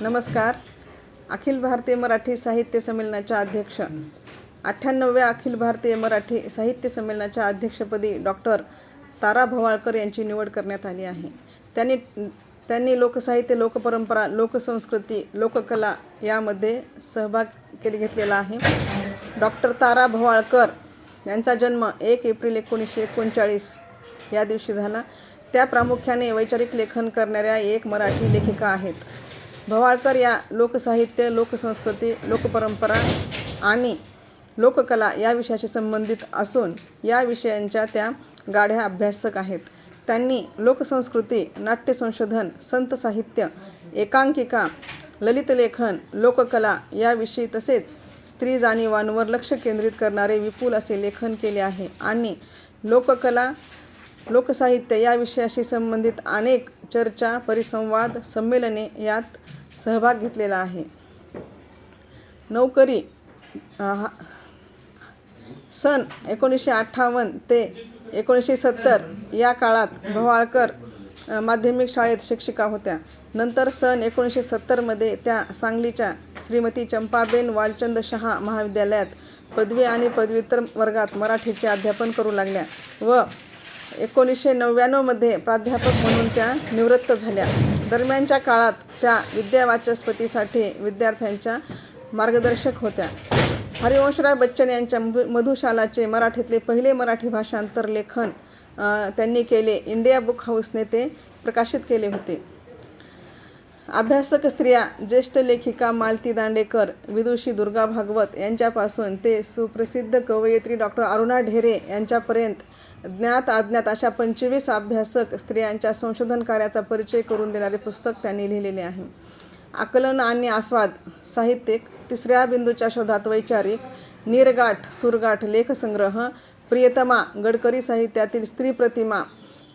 नमस्कार. अखिल भारतीय मराठी साहित्य संमेलनाच्या अध्यक्ष अठ्ठ्याण्णव्या अखिल भारतीय मराठी साहित्य संमेलनाच्या अध्यक्षपदी डॉक्टर तारा भवाळकर यांची निवड करण्यात आली आहे. त्यांनी त्यांनी लोकसाहित्य लोकपरंपरा लोकसंस्कृती लोककला यामध्ये सहभाग केले घेतलेला आहे. डॉक्टर तारा भवाळकर यांचा जन्म एक एप्रिल एकोणीसशे एकोणचाळीस या दिवशी झाला. त्या प्रामुख्याने वैचारिक लेखन करणाऱ्या एक मराठी लेखिका आहेत. भवाळकर या लोकसाहित्य लोकसंस्कृती लोकपरंपरा आणि लोककला या विषयाशी संबंधित असून या विषयांच्या त्या गाढ्या अभ्यासक आहेत. त्यांनी लोकसंस्कृती नाट्य संशोधन संत साहित्य एकांकिका ललितलेखन लोककला याविषयी तसेच स्त्री जाणीवांवर लक्ष केंद्रित करणारे विपुल असे लेखन केले आहे आणि लोककला लोकसाहित्य या विषयाशी संबंधित अनेक चर्चा परिसंवाद संमेलने यात सहभाग घेतलेला आहे. नौकरी हा- सन एकोणीसशे अठ्ठावन्न ते एकोणीसशे सत्तर या काळात भवाळकर माध्यमिक शाळेत शिक्षिका होत्या. नंतर सन एकोणीसशे सत्तरमध्ये त्या सांगलीच्या श्रीमती चंपाबेन वालचंद शहा महाविद्यालयात पदवी आणि पदव्युत्तर वर्गात मराठीचे अध्यापन करू लागल्या व एकोणीसशे नव्याण्णवमध्ये प्राध्यापक म्हणून त्या निवृत्त झाल्या. दरम्यानच्या काळात त्या विद्यावाचस्पतीसाठी विद्यार्थ्यांच्या मार्गदर्शक होत्या. हरिवंशराय बच्चन यांच्या मधु मधुशालाचे मराठीतले पहिले मराठी भाषांतर लेखन त्यांनी केले. इंडिया बुक हाऊसने ते प्रकाशित केले होते. अभ्यासक स्त्रिया ज्येष्ठ लेखिका मालती दांडेकर विदुषी दुर्गा भागवत यांच्यापासून ते सुप्रसिद्ध कवयित्री डॉक्टर अरुणा ढेरे यांच्यापर्यंत ज्ञात अज्ञात अशा पंचवीस अभ्यासक स्त्रियांच्या संशोधन कार्याचा परिचय करून देणारे पुस्तक त्यांनी लिहिलेले आहे. आकलन आणि आस्वाद साहित्यिक तिसऱ्या बिंदूच्या शोधात वैचारिक निरगाठ सुरगाठ लेखसंग्रह प्रियतमा गडकरी साहित्यातील स्त्री प्रतिमा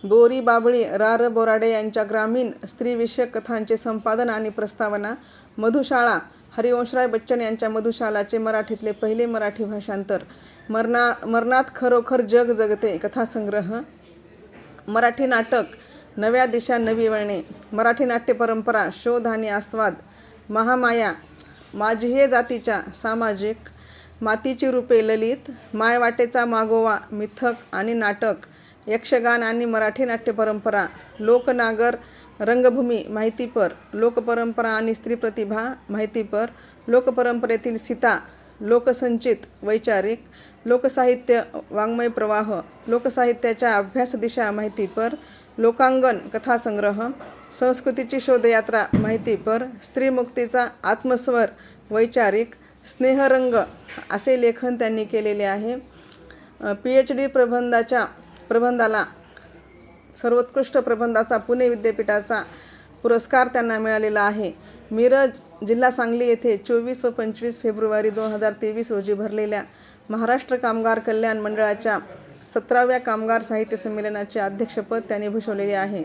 बोरी बाबळी रा र बोराडे यांच्या ग्रामीण स्त्रीविषयक कथांचे संपादन आणि प्रस्तावना मधुशाळा हरिवंशराय बच्चन यांच्या मधुशालाचे मराठीतले पहिले मराठी भाषांतर. मरणा मरणात खरोखर जग जगते कथासंग्रह मराठी नाटक नव्या दिशा नवी वळणे मराठी नाट्य परंपरा शोध आणि आस्वाद महामाया माझी जातीच्या सामाजिक मातीची रूपे ललित मायवाटेचा मागोवा मिथक आणि नाटक यक्षगान आणि मराठी नाट्य परंपरा लोकनागर रंगभूमी माहितीपर लोकपरंपरा आणि स्त्री प्रतिभा माहितीपर लोकपरंपरेतील सीता लोकसंचित वैचारिक लोकसाहित्य वाङ्मय प्रवाह लोकसाहित्याच्या अभ्यास दिशा माहितीपर लोकांगण कथासंग्रह संस्कृतीची शोधयात्रा माहितीपर स्त्रीमुक्तीचा आत्मस्वर वैचारिक स्नेहरंग असे लेखन त्यांनी केलेले आहे. पी एच डी प्रबंधाच्या प्रबंधाला सर्वोत्कृष्ट प्रबंधाचा पुणे विद्यापीठाचा पुरस्कार त्यांना मिळालेला आहे. मिरज जिल्हा सांगली येथे चोवीस व पंचवीस फेब्रुवारी दोन हजार तेवीस रोजी भरलेल्या महाराष्ट्र कामगार कल्याण मंडळाच्या सतराव्या कामगार साहित्य संमेलनाचे अध्यक्षपद त्यांनी भूषवलेले आहे.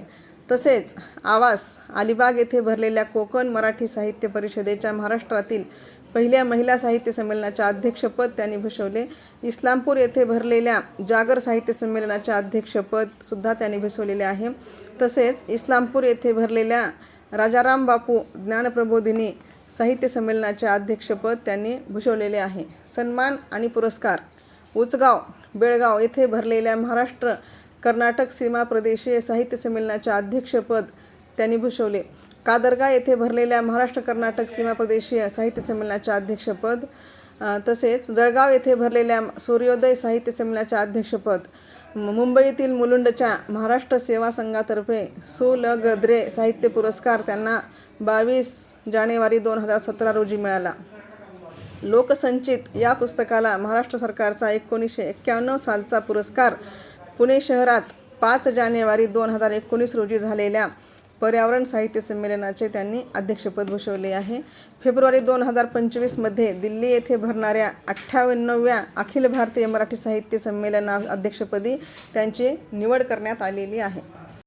तसेच आवास अलिबाग येथे भरलेल्या कोकण मराठी साहित्य परिषदेच्या महाराष्ट्रातील पहिल्या महिला साहित्य संमेलनाच्या अध्यक्षपद त्यांनी भूषवले. इस्लामपूर येथे भरलेल्या जागर साहित्य संमेलनाचे अध्यक्षपद सुद्धा त्यांनी भूषवलेले आहे. तसेच इस्लामपूर येथे भरलेल्या राजाराम बापू ज्ञानप्रबोधिनी साहित्य संमेलनाचे अध्यक्षपद त्यांनी भूषवलेले आहे. सन्मान आणि पुरस्कार उचगाव बेळगाव येथे भरलेल्या महाराष्ट्र कर्नाटक सीमा प्रदेशीय साहित्य संमेलनाचे अध्यक्षपद त्यांनी भूषवले. कादरगा येथे भरलेल्या महाराष्ट्र कर्नाटक सीमा प्रदेशीय साहित्य संमेलनाचे अध्यक्षपद तसेच जळगाव येथे भरलेल्या सूर्योदय साहित्य संमेलनाचे अध्यक्षपद मुंबईतील मुलुंडच्या महाराष्ट्र सेवा संघातर्फे सु. ल. गद्रे साहित्य पुरस्कार त्यांना बावीस जानेवारी दोन हजार सतरा रोजी मिळाला. लोकसंचित या पुस्तकाला महाराष्ट्र सरकारचा एकोणीसशे एक्क्याण्णव सालचा पुरस्कार पुणे शहरात पाच जानेवारी दोन हजार एकोणीस रोजी झालेल्या पर्यावरण साहित्य संमेलनाचे त्यांनी अध्यक्षपद भूषवले आहे. फेब्रुवारी दोन हजार पंचवीसमध्ये दिल्ली येथे भरणाऱ्या अठ्ठ्याण्णव्या अखिल भारतीय मराठी साहित्य संमेलना अध्यक्षपदी त्यांची निवड करण्यात आलेली आहे.